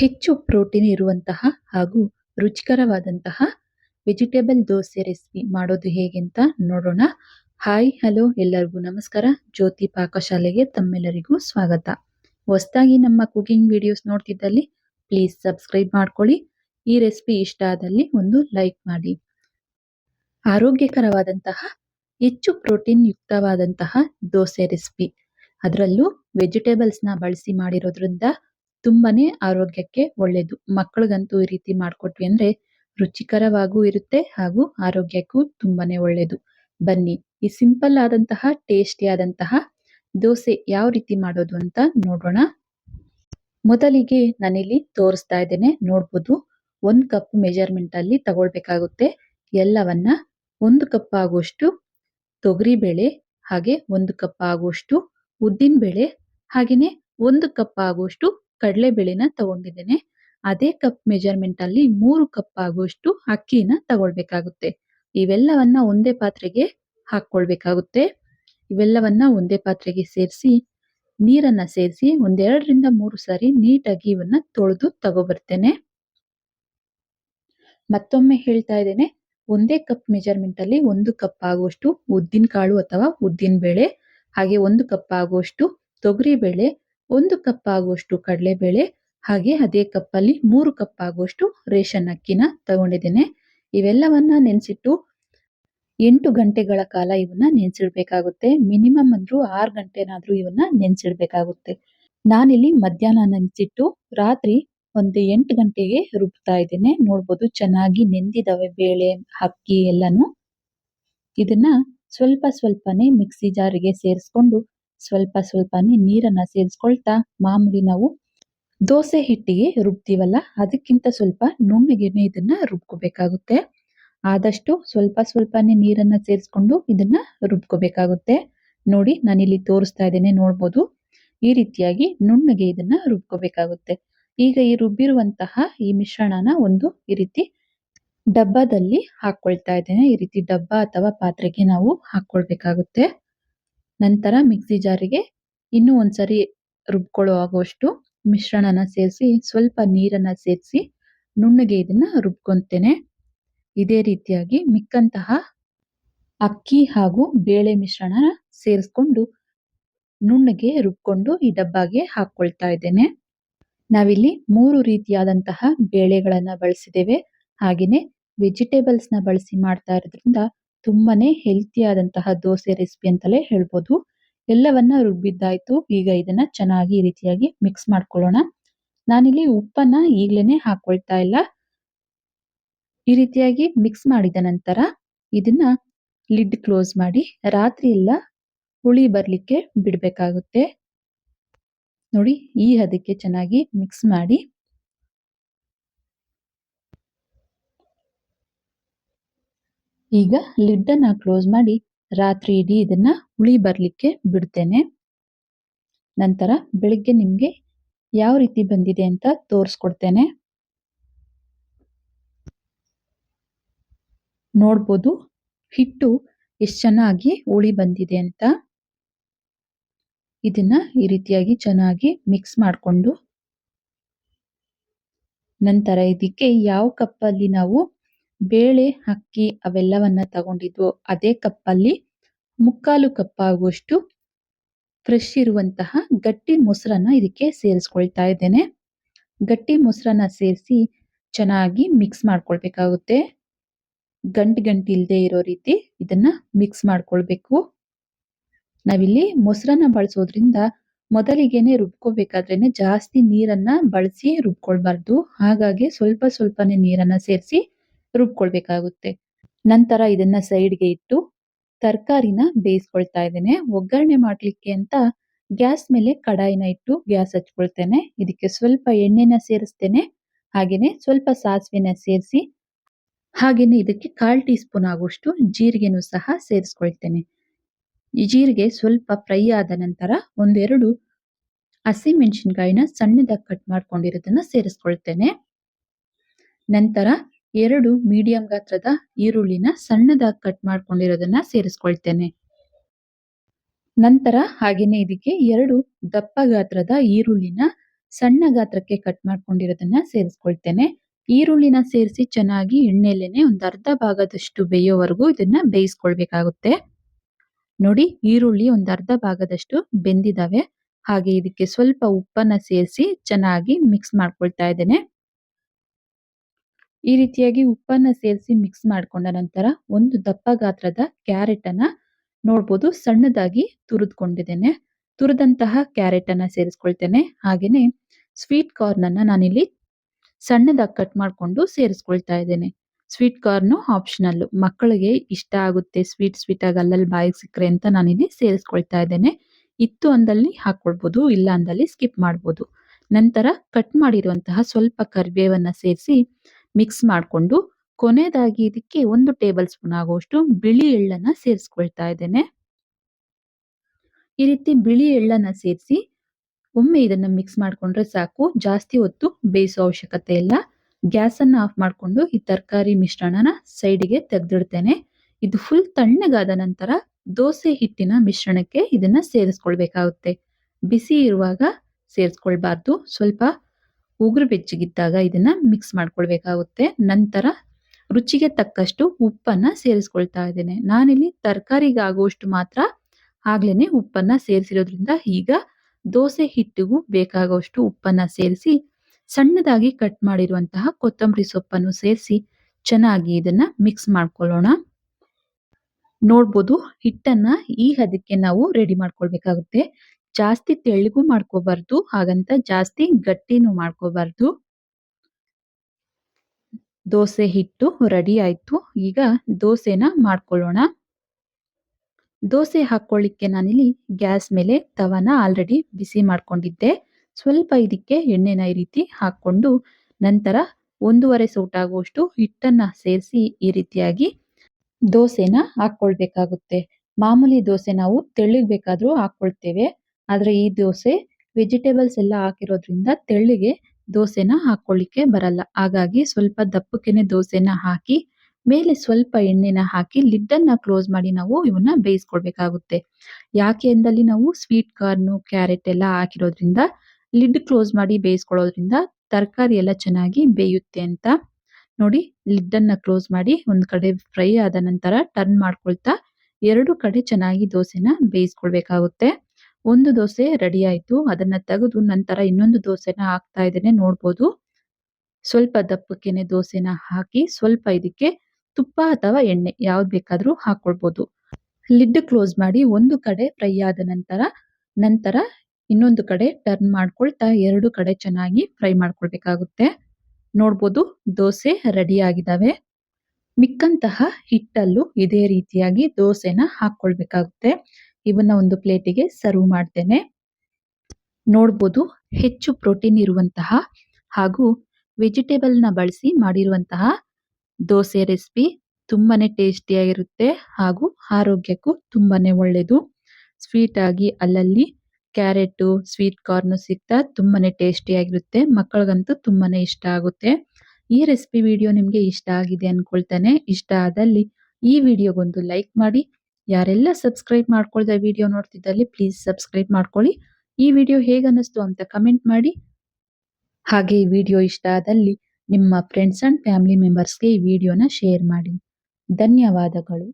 ಹೆಚ್ಚು ಪ್ರೋಟೀನ್ ಇರುವಂತಹ ಹಾಗೂ ರುಚಿಕರವಾದಂತಹ ವೆಜಿಟೇಬಲ್ ದೋಸೆ ರೆಸಿಪಿ ಮಾಡೋದು ಹೇಗೆ ಅಂತ ನೋಡೋಣ. ಹಾಯ್ ಹಲೋ ಎಲ್ಲರಿಗೂ ನಮಸ್ಕಾರ. ಜ್ಯೋತಿ ಪಾಕಶಾಲೆಗೆ ತಮ್ಮೆಲ್ಲರಿಗೂ ಸ್ವಾಗತ. ಹೊಸದಾಗಿ ನಮ್ಮ ಕುಕಿಂಗ್ ವಿಡಿಯೋಸ್ ನೋಡ್ತಿದ್ದಲ್ಲಿ ಪ್ಲೀಸ್ ಸಬ್ಸ್ಕ್ರೈಬ್ ಮಾಡ್ಕೊಳ್ಳಿ. ಈ ರೆಸಿಪಿ ಇಷ್ಟ ಆದಲ್ಲಿ ಒಂದು ಲೈಕ್ ಮಾಡಿ. ಆರೋಗ್ಯಕರವಾದಂತಹ, ಹೆಚ್ಚು ಪ್ರೋಟೀನ್ ಯುಕ್ತವಾದಂತಹ ದೋಸೆ ರೆಸಿಪಿ. ಅದರಲ್ಲೂ ವೆಜಿಟೇಬಲ್ಸ್ನ ಬಳಸಿ ಮಾಡಿರೋದ್ರಿಂದ ತುಂಬಾನೇ ಆರೋಗ್ಯಕ್ಕೆ ಒಳ್ಳೇದು. ಮಕ್ಕಳಿಗಂತೂ ಈ ರೀತಿ ಮಾಡ್ಕೊಟ್ವಿ ಅಂದ್ರೆ ರುಚಿಕರವಾಗೂ ಇರುತ್ತೆ ಹಾಗೂ ಆರೋಗ್ಯಕ್ಕೂ ತುಂಬಾನೇ ಒಳ್ಳೇದು. ಬನ್ನಿ, ಈ ಸಿಂಪಲ್ ಆದಂತಹ, ಟೇಸ್ಟಿ ಆದಂತಹ ದೋಸೆ ಯಾವ ರೀತಿ ಮಾಡೋದು ಅಂತ ನೋಡೋಣ. ಮೊದಲಿಗೆ ನಾನಿಲ್ಲಿ ತೋರಿಸ್ತಾ ಇದ್ದೇನೆ, ನೋಡ್ಬೋದು. ಒಂದು ಕಪ್ ಮೆಜರ್ಮೆಂಟ್ ಅಲ್ಲಿ ತಗೊಳ್ಬೇಕಾಗುತ್ತೆ. ಎಲ್ಲವನ್ನ ಒಂದು ಕಪ್ ಆಗುವಷ್ಟು ತೊಗರಿ ಬೇಳೆ, ಹಾಗೆ ಒಂದು ಕಪ್ ಆಗುವಷ್ಟು ಉದ್ದಿನ ಬೇಳೆ ಹಾಗೇನೆ ಒಂದು ಕಪ್ ಆಗುವಷ್ಟು ಕಡಲೆಬೇಳೆನ ತಗೊಂಡಿದ್ದೇನೆ. ಅದೇ ಕಪ್ ಮೆಜರ್ಮೆಂಟ್ ಅಲ್ಲಿ ಮೂರು ಕಪ್ ಆಗುವಷ್ಟು ಅಕ್ಕಿನ ತಗೊಳ್ಬೇಕಾಗುತ್ತೆ. ಇವೆಲ್ಲವನ್ನ ಒಂದೇ ಪಾತ್ರೆಗೆ ಹಾಕೊಳ್ಬೇಕಾಗುತ್ತೆ ಇವೆಲ್ಲವನ್ನ ಒಂದೇ ಪಾತ್ರೆಗೆ ಸೇರಿಸಿ, ನೀರನ್ನ ಸೇರಿಸಿ ಒಂದೆರಡರಿಂದ ಮೂರು ಸಾರಿ ನೀಟಾಗಿ ಇವನ್ನ ತೊಳೆದು ತಗೊಬರ್ತೇನೆ. ಮತ್ತೊಮ್ಮೆ ಹೇಳ್ತಾ ಇದ್ದೇನೆ, ಒಂದೇ ಕಪ್ ಮೆಜರ್ಮೆಂಟ್ ಅಲ್ಲಿ ಒಂದು ಕಪ್ ಆಗುವಷ್ಟು ಉದ್ದಿನ ಕಾಳು ಅಥವಾ ಉದ್ದಿನ ಬೇಳೆ ಹಾಗೆ ಒಂದು ಕಪ್ ಆಗುವಷ್ಟು ತೊಗರಿ ಬೇಳೆ ಒಂದು ಕಪ್ ಆಗುವಷ್ಟು ಕಡಲೆಬೇಳೆ, ಹಾಗೆ ಅದೇ ಕಪ್ ಅಲ್ಲಿ ಮೂರು ಕಪ್ ಆಗುವಷ್ಟು ರೇಷನ್ ಅಕ್ಕಿನ ತಗೊಂಡಿದ್ದೇನೆ. ಇವೆಲ್ಲವನ್ನ ನೆನೆಸಿಟ್ಟು ಎಂಟು ಗಂಟೆಗಳ ಕಾಲ ಇವನ್ನ ನೆನೆಸಿಡ್ಬೇಕಾಗುತ್ತೆ. ಮಿನಿಮಮ್ ಅಂದ್ರೂ ಆರು ಗಂಟೆನಾದ್ರೂ ಇವನ್ನ ನೆನೆಸಿಡ್ಬೇಕಾಗುತ್ತೆ. ನಾನಿಲ್ಲಿ ಮಧ್ಯಾಹ್ನ ನೆನೆಸಿಟ್ಟು ರಾತ್ರಿ ಒಂದು ಎಂಟು ಗಂಟೆಗೆ ರುಬ್ತಾ ಇದ್ದೇನೆ. ನೋಡ್ಬೋದು ಚೆನ್ನಾಗಿ ನೆಂದಿದವೆ ಬೇಳೆ, ಅಕ್ಕಿ ಎಲ್ಲಾನು. ಇದನ್ನ ಸ್ವಲ್ಪ ಸ್ವಲ್ಪನೇ ಮಿಕ್ಸಿ ಜಾರಿಗೆ ಸೇರಿಸ್ಕೊಂಡು ಸ್ವಲ್ಪ ಸ್ವಲ್ಪನೇ ನೀರನ್ನ ಸೇರಿಸ್ಕೊಳ್ತಾ ಮಾಮೂಲಿ ನಾವು ದೋಸೆ ಹಿಟ್ಟಿಗೆ ರುಬ್ತೀವಲ್ಲ, ಅದಕ್ಕಿಂತ ಸ್ವಲ್ಪ ನುಣ್ಣಗೆನೆ ಇದನ್ನ ರುಬ್ಕೋಬೇಕಾಗುತ್ತೆ. ಆದಷ್ಟು ಸ್ವಲ್ಪ ಸ್ವಲ್ಪನೇ ನೀರನ್ನ ಸೇರಿಸ್ಕೊಂಡು ಇದನ್ನ ರುಬ್ಕೋಬೇಕಾಗುತ್ತೆ. ನೋಡಿ, ನಾನಿಲ್ಲಿ ತೋರಿಸ್ತಾ ಇದ್ದೇನೆ, ನೋಡ್ಬೋದು. ಈ ರೀತಿಯಾಗಿ ನುಣ್ಣಗೆ ಇದನ್ನ ರುಬ್ಕೋಬೇಕಾಗುತ್ತೆ. ಈಗ ಈ ರುಬ್ಬಿರುವಂತಹ ಈ ಮಿಶ್ರಣನ ಒಂದು ಈ ರೀತಿ ಡಬ್ಬದಲ್ಲಿ ಹಾಕೊಳ್ತಾ ಇದ್ದೇನೆ. ಈ ರೀತಿ ಡಬ್ಬ ಅಥವಾ ಪಾತ್ರೆಗೆ ನಾವು ಹಾಕೊಳ್ಬೇಕಾಗುತ್ತೆ ನಂತರ ಮಿಕ್ಸಿ ಜಾರಿಗೆ ಇನ್ನೂ ಒಂದ್ಸರಿ ರುಬ್ಕೊಳ್ಳೋ ಆಗುವಷ್ಟು ಮಿಶ್ರಣನ ಸೇರಿಸಿ, ಸ್ವಲ್ಪ ನೀರನ್ನ ಸೇರಿಸಿ ನುಣ್ಣಗೆ ಇದನ್ನ ರುಬ್ಕೊಂತೇನೆ. ಇದೇ ರೀತಿಯಾಗಿ ಮಿಕ್ಕಂತಹ ಅಕ್ಕಿ ಹಾಗೂ ಬೇಳೆ ಮಿಶ್ರಣನ ಸೇರಿಸ್ಕೊಂಡು ನುಣ್ಣಗೆ ರುಬ್ಕೊಂಡು ಈ ಡಬ್ಬಾಗೆ ಹಾಕೊಳ್ತಾ ಇದ್ದೇನೆ. ನಾವಿಲ್ಲಿ ಮೂರು ರೀತಿಯಾದಂತಹ ಬೇಳೆಗಳನ್ನ ಬಳಸಿದ್ದೇವೆ. ಹಾಗೆಯೇ ವೆಜಿಟೇಬಲ್ಸ್ನ ಬಳಸಿ ಮಾಡ್ತಾ ಇರೋದ್ರಿಂದ ತುಂಬಾನೇ ಹೆಲ್ತಿ ಆದಂತಹ ದೋಸೆ ರೆಸಿಪಿ ಅಂತಲೇ ಹೇಳ್ಬೋದು. ಎಲ್ಲವನ್ನ ರುಬ್ಬಿದ್ದಾಯ್ತು. ಈಗ ಇದನ್ನ ಚೆನ್ನಾಗಿ ಈ ರೀತಿಯಾಗಿ ಮಿಕ್ಸ್ ಮಾಡ್ಕೊಳ್ಳೋಣ. ನಾನಿಲ್ಲಿ ಉಪ್ಪನ್ನ ಈಗ್ಲೇನೆ ಹಾಕೊಳ್ತಾ ಇಲ್ಲ. ಈ ರೀತಿಯಾಗಿ ಮಿಕ್ಸ್ ಮಾಡಿದ ನಂತರ ಇದನ್ನ ಲಿಡ್ ಕ್ಲೋಸ್ ಮಾಡಿ, ರಾತ್ರಿ ಎಲ್ಲ ಹುಳಿ ಬರ್ಲಿಕ್ಕೆ ಬಿಡಬೇಕಾಗುತ್ತೆ. ನೋಡಿ, ಈ ಹದಕ್ಕೆ ಚೆನ್ನಾಗಿ ಮಿಕ್ಸ್ ಮಾಡಿ. ಈಗ ಲಿಡ್ ಅನ್ನ ಕ್ಲೋಸ್ ಮಾಡಿ ರಾತ್ರಿ ಇಡೀ ಇದನ್ನ ಹುಳಿ ಬರ್ಲಿಕ್ಕೆ ಬಿಡ್ತೇನೆ. ನಂತರ ಬೆಳಿಗ್ಗೆ ನಿಮಗೆ ಯಾವ ರೀತಿ ಬಂದಿದೆ ಅಂತ ತೋರಿಸ್ಕೊಡ್ತೇನೆ. ನೋಡ್ಬೋದು ಹಿಟ್ಟು ಎಷ್ಟು ಚೆನ್ನಾಗಿ ಹುಳಿ ಬಂದಿದೆ ಅಂತ. ಇದನ್ನ ಈ ರೀತಿಯಾಗಿ ಚೆನ್ನಾಗಿ ಮಿಕ್ಸ್ ಮಾಡಿಕೊಂಡು. ನಂತರ ಇದಕ್ಕೆ ಯಾವ ಕಪ್ಪಲ್ಲಿ ನಾವು ಬೇಳೆ, ಅಕ್ಕಿ ಅವೆಲ್ಲವನ್ನ ತಗೊಂಡಿದ್ವು. ಅದೇ ಕಪ್ಪಲ್ಲಿ ಮುಕ್ಕಾಲು ಕಪ್ಪಾಗುವಷ್ಟು ಫ್ರೆಶ್ ಇರುವಂತಹ ಗಟ್ಟಿ ಮೊಸರನ್ನ ಇದಕ್ಕೆ ಸೇರಿಸ್ಕೊಳ್ತಾ ಇದ್ದೇನೆ. ಗಟ್ಟಿ ಮೊಸರನ್ನ ಸೇರಿಸಿ ಚೆನ್ನಾಗಿ ಮಿಕ್ಸ್ ಮಾಡ್ಕೊಳ್ಬೇಕಾಗುತ್ತೆ. ಗಂಟು ಗಂಟು ಇಲ್ಲದೆ ಇರೋ ರೀತಿ ಇದನ್ನ ಮಿಕ್ಸ್ ಮಾಡ್ಕೊಳ್ಬೇಕು. ನಾವಿಲ್ಲಿ ಮೊಸರನ್ನ ಬಳಸೋದ್ರಿಂದ ಮೊದಲಿಗೆನೆ ರುಬ್ಕೋಬೇಕಾದ್ರೇನೆ ಜಾಸ್ತಿ ನೀರನ್ನ ಬಳಸಿ ರುಬ್ಕೊಳ್ಬಾರ್ದು. ಹಾಗಾಗಿ ಸ್ವಲ್ಪ ಸ್ವಲ್ಪನೇ ನೀರನ್ನ ಸೇರಿಸಿ ರುಬ್ಕೊಳ್ಬೇಕಾಗುತ್ತೆ. ನಂತರ ಇದನ್ನ ಸೈಡ್ಗೆ ಇಟ್ಟು ತರಕಾರಿನ ಬೇಯಿಸ್ಕೊಳ್ತಾ ಇದ್ದೇನೆ. ಒಗ್ಗರಣೆ ಮಾಡ್ಲಿಕ್ಕೆ ಅಂತ ಗ್ಯಾಸ್ ಮೇಲೆ ಕಡಾಯಿನ ಇಟ್ಟು ಗ್ಯಾಸ್ ಹಚ್ಕೊಳ್ತೇನೆ. ಇದಕ್ಕೆ ಸ್ವಲ್ಪ ಎಣ್ಣೆನ ಸೇರಿಸ್ತೇನೆ. ಹಾಗೇನೆ ಸ್ವಲ್ಪ ಸಾಸಿವೆನ ಸೇರಿಸಿ, ಹಾಗೇನೆ ಇದಕ್ಕೆ ಕಾಲ್ ಟೀ ಸ್ಪೂನ್ ಆಗುವಷ್ಟು ಜೀರಿಗೆನೂ ಸಹ ಸೇರಿಸ್ಕೊಳ್ತೇನೆ. ಈ ಜೀರಿಗೆ ಸ್ವಲ್ಪ ಫ್ರೈ ಆದ ನಂತರ ಒಂದೆರಡು ಹಸಿ ಮೆಣಸಿನ್ಕಾಯಿನ ಸಣ್ಣದಾಗಿ ಕಟ್ ಮಾಡ್ಕೊಂಡಿರೋದನ್ನ ಸೇರಿಸ್ಕೊಳ್ತೇನೆ. ನಂತರ ಎರಡು ಮೀಡಿಯಂ ಗಾತ್ರದ ಈರುಳ್ಳಿನ ಸಣ್ಣದಾಗಿ ಕಟ್ ಮಾಡ್ಕೊಂಡಿರೋದನ್ನ ಸೇರಿಸ್ಕೊಳ್ತೇನೆ. ನಂತರ ಹಾಗೇನೆ ಇದಕ್ಕೆ ಎರಡು ದಪ್ಪ ಗಾತ್ರದ ಈರುಳ್ಳಿನ ಸಣ್ಣ ಗಾತ್ರಕ್ಕೆ ಕಟ್ ಮಾಡ್ಕೊಂಡಿರೋದನ್ನ ಸೇರಿಸ್ಕೊಳ್ತೇನೆ. ಈರುಳ್ಳಿನ ಸೇರಿಸಿ ಚೆನ್ನಾಗಿ ಎಣ್ಣೆಲೆನೆ ಒಂದು ಅರ್ಧ ಭಾಗದಷ್ಟು ಬೇಯೋವರೆಗೂ ಇದನ್ನ ಬೇಯಿಸ್ಕೊಳ್ಬೇಕಾಗುತ್ತೆ. ನೋಡಿ ಈರುಳ್ಳಿ ಒಂದು ಅರ್ಧ ಭಾಗದಷ್ಟು ಬೆಂದಿದಾವೆ. ಹಾಗೆ ಇದಕ್ಕೆ ಸ್ವಲ್ಪ ಉಪ್ಪನ್ನ ಸೇರಿಸಿ ಚೆನ್ನಾಗಿ ಮಿಕ್ಸ್ ಮಾಡ್ಕೊಳ್ತಾ ಇದ್ದೇನೆ. ಈ ರೀತಿಯಾಗಿ ಉಪ್ಪನ್ನ ಸೇರಿಸಿ ಮಿಕ್ಸ್ ಮಾಡ್ಕೊಂಡ ನಂತರ ಒಂದು ದಪ್ಪ ಗಾತ್ರದ ಕ್ಯಾರೆಟ್ ಅನ್ನ ನೋಡ್ಬೋದು. ಸಣ್ಣದಾಗಿ ತುರಿದ್ಕೊಂಡಿದ್ದೇನೆ. ತುರಿದಂತಹ ಕ್ಯಾರೆಟ್ ಅನ್ನ ಸೇರಿಸ್ಕೊಳ್ತೇನೆ. ಹಾಗೇನೆ ಸ್ವೀಟ್ ಕಾರ್ನ್ ಅನ್ನ ನಾನಿಲ್ಲಿ ಸಣ್ಣದಾಗಿ ಕಟ್ ಮಾಡ್ಕೊಂಡು ಸೇರಿಸ್ಕೊಳ್ತಾ ಇದ್ದೇನೆ. ಸ್ವೀಟ್ ಕಾರ್ನು ಆಪ್ಷನಲ್ ಮಕ್ಕಳಿಗೆ ಇಷ್ಟ ಆಗುತ್ತೆ ಸ್ವೀಟ್ ಸ್ವೀಟ್ ಆಗಿ ಅಲ್ಲಲ್ಲಿ ಬಾಯಿಗೆ ಸಿಕ್ಕರೆ ಅಂತ ನಾನಿಲ್ಲಿ ಸೇರಿಸ್ಕೊಳ್ತಾ ಇದ್ದೇನೆ. ಇತ್ತು ಅಂದಲ್ಲಿ ಹಾಕ್ಕೊಳ್ಬೋದು, ಇಲ್ಲ ಅಂದಲ್ಲಿ ಸ್ಕಿಪ್ ಮಾಡ್ಬೋದು. ನಂತರ ಕಟ್ ಮಾಡಿರುವಂತಹ ಸ್ವಲ್ಪ ಕರಿಬೇವನ್ನ ಸೇರಿಸಿ ಮಿಕ್ಸ್ ಮಾಡಿಕೊಂಡು ಕೊನೆಯದಾಗಿ ಇದಕ್ಕೆ ಒಂದು ಟೇಬಲ್ ಸ್ಪೂನ್ ಆಗುವಷ್ಟು ಬಿಳಿ ಎಳ್ಳನ್ನ ಸೇರಿಸ್ಕೊಳ್ತಾ ಇದ್ದೇನೆ. ಈ ರೀತಿ ಬಿಳಿ ಎಳ್ಳನ್ನ ಸೇರಿಸಿ ಒಮ್ಮೆ ಇದನ್ನ ಮಿಕ್ಸ್ ಮಾಡ್ಕೊಂಡ್ರೆ ಸಾಕು. ಜಾಸ್ತಿ ಹೊತ್ತು ಬೇಯಿಸೋ ಅವಶ್ಯಕತೆ ಇಲ್ಲ. ಗ್ಯಾಸ್ ಅನ್ನ ಆಫ್ ಮಾಡಿಕೊಂಡು ಈ ತರಕಾರಿ ಮಿಶ್ರಣನ ಸೈಡಿಗೆ ತೆಗೆದಿಡ್ತೇನೆ. ಇದು ಫುಲ್ ತಣ್ಣಗಾದ ನಂತರ ದೋಸೆ ಹಿಟ್ಟಿನ ಮಿಶ್ರಣಕ್ಕೆ ಇದನ್ನ ಸೇರಿಸ್ಕೊಳ್ಬೇಕಾಗುತ್ತೆ. ಬಿಸಿ ಇರುವಾಗ ಸೇರಿಸ್ಕೊಳ್ಬಾರ್ದು. ಸ್ವಲ್ಪ ಉಗುರು ಬೆಚ್ಚಗಿದ್ದಾಗ ಇದನ್ನ ಮಿಕ್ಸ್ ಮಾಡ್ಕೊಳ್ಬೇಕಾಗುತ್ತೆ. ನಂತರ ರುಚಿಗೆ ತಕ್ಕಷ್ಟು ಉಪ್ಪನ್ನ ಸೇರಿಸ್ಕೊಳ್ತಾ ಇದ್ದೇನೆ. ನಾನಿಲ್ಲಿ ತರಕಾರಿಗೆ ಆಗುವಷ್ಟು ಮಾತ್ರ ಆಗ್ಲೇನೆ ಉಪ್ಪನ್ನ ಸೇರಿಸಿರೋದ್ರಿಂದ ಈಗ ದೋಸೆ ಹಿಟ್ಟಿಗೂ ಬೇಕಾಗುವಷ್ಟು ಉಪ್ಪನ್ನ ಸೇರಿಸಿ, ಸಣ್ಣದಾಗಿ ಕಟ್ ಮಾಡಿರುವಂತಹ ಕೊತ್ತಂಬರಿ ಸೊಪ್ಪನ್ನು ಸೇರಿಸಿ ಚೆನ್ನಾಗಿ ಇದನ್ನ ಮಿಕ್ಸ್ ಮಾಡ್ಕೊಳ್ಳೋಣ. ನೋಡ್ಬೋದು ಹಿಟ್ಟನ್ನ ಈ ಹದಕ್ಕೆ ನಾವು ರೆಡಿ ಮಾಡ್ಕೊಳ್ಬೇಕಾಗುತ್ತೆ. ಜಾಸ್ತಿ ತೆಳ್ಳಗೂ ಮಾಡ್ಕೋಬಾರ್ದು, ಹಾಗಂತ ಜಾಸ್ತಿ ಗಟ್ಟಿನೂ ಮಾಡ್ಕೋಬಾರ್ದು. ದೋಸೆ ಹಿಟ್ಟು ರೆಡಿ ಆಯ್ತು. ಈಗ ದೋಸೆನ ಮಾಡ್ಕೊಳ್ಳೋಣ. ದೋಸೆ ಹಾಕೊಳ್ಳಿಕ್ಕೆ ನಾನಿಲ್ಲಿ ಗ್ಯಾಸ್ ಮೇಲೆ ತವನ ಆಲ್ರೆಡಿ ಬಿಸಿ ಮಾಡ್ಕೊಂಡಿದ್ದೆ. ಸ್ವಲ್ಪ ಇದಕ್ಕೆ ಎಣ್ಣೆನ ಈ ರೀತಿ ಹಾಕೊಂಡು ನಂತರ ಒಂದೂವರೆ ಸೌಟ್ ಆಗುವಷ್ಟು ಹಿಟ್ಟನ್ನ ಸೇರಿಸಿ ಈ ರೀತಿಯಾಗಿ ದೋಸೆನ ಹಾಕ್ಕೊಳ್ಬೇಕಾಗುತ್ತೆ. ಮಾಮೂಲಿ ದೋಸೆ ನಾವು ತೆಳ್ಳಗ್ ಬೇಕಾದ್ರೂ ಹಾಕೊಳ್ತೇವೆ ಆದ್ರೆ ಈ ದೋಸೆ ವೆಜಿಟೇಬಲ್ಸ್ ಎಲ್ಲ ಹಾಕಿರೋದ್ರಿಂದ ತೆಳ್ಳಗೆ ದೋಸೆನ ಹಾಕೊಳ್ಳಿಕ್ಕೆ ಬರಲ್ಲ. ಹಾಗಾಗಿ ಸ್ವಲ್ಪ ದಪ್ಪಕ್ಕೆನೆ ದೋಸೆನ ಹಾಕಿ, ಮೇಲೆ ಸ್ವಲ್ಪ ಎಣ್ಣೆನ ಹಾಕಿ ಲಿಡ್ ಅನ್ನ ಕ್ಲೋಸ್ ಮಾಡಿ ನಾವು ಇವನ್ನ ಬೇಯಿಸ್ಕೊಳ್ಬೇಕಾಗುತ್ತೆ. ಯಾಕೆ ಅಂದಲ್ಲಿ ನಾವು ಸ್ವೀಟ್ ಕಾರ್ನ್ ಕ್ಯಾರೆಟ್ ಎಲ್ಲ ಹಾಕಿರೋದ್ರಿಂದ ಲಿಡ್ ಕ್ಲೋಸ್ ಮಾಡಿ ಬೇಯಿಸ್ಕೊಳ್ಳೋದ್ರಿಂದ ತರಕಾರಿ ಎಲ್ಲ ಚೆನ್ನಾಗಿ ಬೇಯುತ್ತೆ ಅಂತ ನೋಡಿ ಲಿಡ್ ಅನ್ನ ಕ್ಲೋಸ್ ಮಾಡಿ ಒಂದು ಕಡೆ ಫ್ರೈ ಆದ ನಂತರ ಟರ್ನ್ ಮಾಡ್ಕೊಳ್ತಾ ಎರಡು ಕಡೆ ಚೆನ್ನಾಗಿ ದೋಸೆನ ಬೇಯಿಸ್ಕೊಳ್ಬೇಕಾಗುತ್ತೆ. ಒಂದು ದೋಸೆ ರೆಡಿ ಆಯ್ತು. ಅದನ್ನ ತೆಗೆದು ನಂತರ ಇನ್ನೊಂದು ದೋಸೆನ ಹಾಕ್ತಾ ಇದ್ದೇನೆ, ನೋಡ್ಬೋದು. ಸ್ವಲ್ಪ ದಪ್ಪಕ್ಕೆನೆ ದೋಸೆನ ಹಾಕಿ ಸ್ವಲ್ಪ ಇದಕ್ಕೆ ತುಪ್ಪ ಅಥವಾ ಎಣ್ಣೆ ಯಾವ್ದು ಬೇಕಾದರೂ ಹಾಕೊಳ್ಬೋದು. ಲಿಡ್ ಕ್ಲೋಸ್ ಮಾಡಿ ಒಂದು ಕಡೆ ಫ್ರೈ ಆದ ನಂತರ ನಂತರ ಇನ್ನೊಂದು ಕಡೆ ಟರ್ನ್ ಮಾಡ್ಕೊಳ್ತಾ ಎರಡು ಕಡೆ ಚೆನ್ನಾಗಿ ಫ್ರೈ ಮಾಡ್ಕೊಳ್ಬೇಕಾಗುತ್ತೆ. ನೋಡ್ಬೋದು, ದೋಸೆ ರೆಡಿ ಆಗಿದ್ದಾವೆ. ಮಿಕ್ಕಂತಹ ಹಿಟ್ಟಲ್ಲೂ ಇದೇ ರೀತಿಯಾಗಿ ದೋಸೆನ ಹಾಕೊಳ್ಬೇಕಾಗುತ್ತೆ. ಇವನ್ನ ಒಂದು ಪ್ಲೇಟಿಗೆ ಸರ್ವ್ ಮಾಡ್ತೇನೆ. ನೋಡ್ಬೋದು ಹೆಚ್ಚು ಪ್ರೋಟೀನ್ ಇರುವಂತಹ ಹಾಗೂ ವೆಜಿಟೇಬಲ್ನ ಬಳಸಿ ಮಾಡಿರುವಂತಹ ದೋಸೆ ರೆಸಿಪಿ ತುಂಬಾನೇ ಟೇಸ್ಟಿಯಾಗಿರುತ್ತೆ ಹಾಗೂ ಆರೋಗ್ಯಕ್ಕೂ ತುಂಬಾನೇ ಒಳ್ಳೆಯದು ಸ್ವೀಟ್ ಆಗಿ ಅಲ್ಲಲ್ಲಿ ಕ್ಯಾರೆಟು ಸ್ವೀಟ್ ಕಾರ್ನ್ ಸಿಗ್ತಾ ತುಂಬಾನೇ ಟೇಸ್ಟಿಯಾಗಿರುತ್ತೆ. ಮಕ್ಕಳಿಗಂತೂ ತುಂಬಾನೇ ಇಷ್ಟ ಆಗುತ್ತೆ. ಈ ರೆಸಿಪಿ ವಿಡಿಯೋ ನಿಮಗೆ ಇಷ್ಟ ಆಗಿದೆ ಅನ್ಕೊಳ್ತಾನೆ. ಇಷ್ಟ ಆದಲ್ಲಿ ಈ ವಿಡಿಯೋಗೊಂದು ಲೈಕ್ ಮಾಡಿ. ಯಾರೆಲ್ಲ ಸಬ್ಸ್ಕ್ರೈಬ್ ಮಾಡ್ಕೊಳ್ದೆ ವಿಡಿಯೋ ನೋಡ್ತಿದ್ದಲ್ಲಿ ಪ್ಲೀಸ್ ಸಬ್ಸ್ಕ್ರೈಬ್ ಮಾಡ್ಕೊಳ್ಳಿ. ಈ ವಿಡಿಯೋ ಹೇಗನ್ನಿಸ್ತು ಅಂತ ಕಮೆಂಟ್ ಮಾಡಿ. ಹಾಗೆ ಈ ವಿಡಿಯೋ ಇಷ್ಟ ಆದಲ್ಲಿ ನಿಮ್ಮ ಫ್ರೆಂಡ್ಸ್ ಅಂಡ್ ಫ್ಯಾಮಿಲಿ ಮೆಂಬರ್ಸ್ಗೆ ಈ ವಿಡಿಯೋನ ಶೇರ್ ಮಾಡಿ. ಧನ್ಯವಾದಗಳು.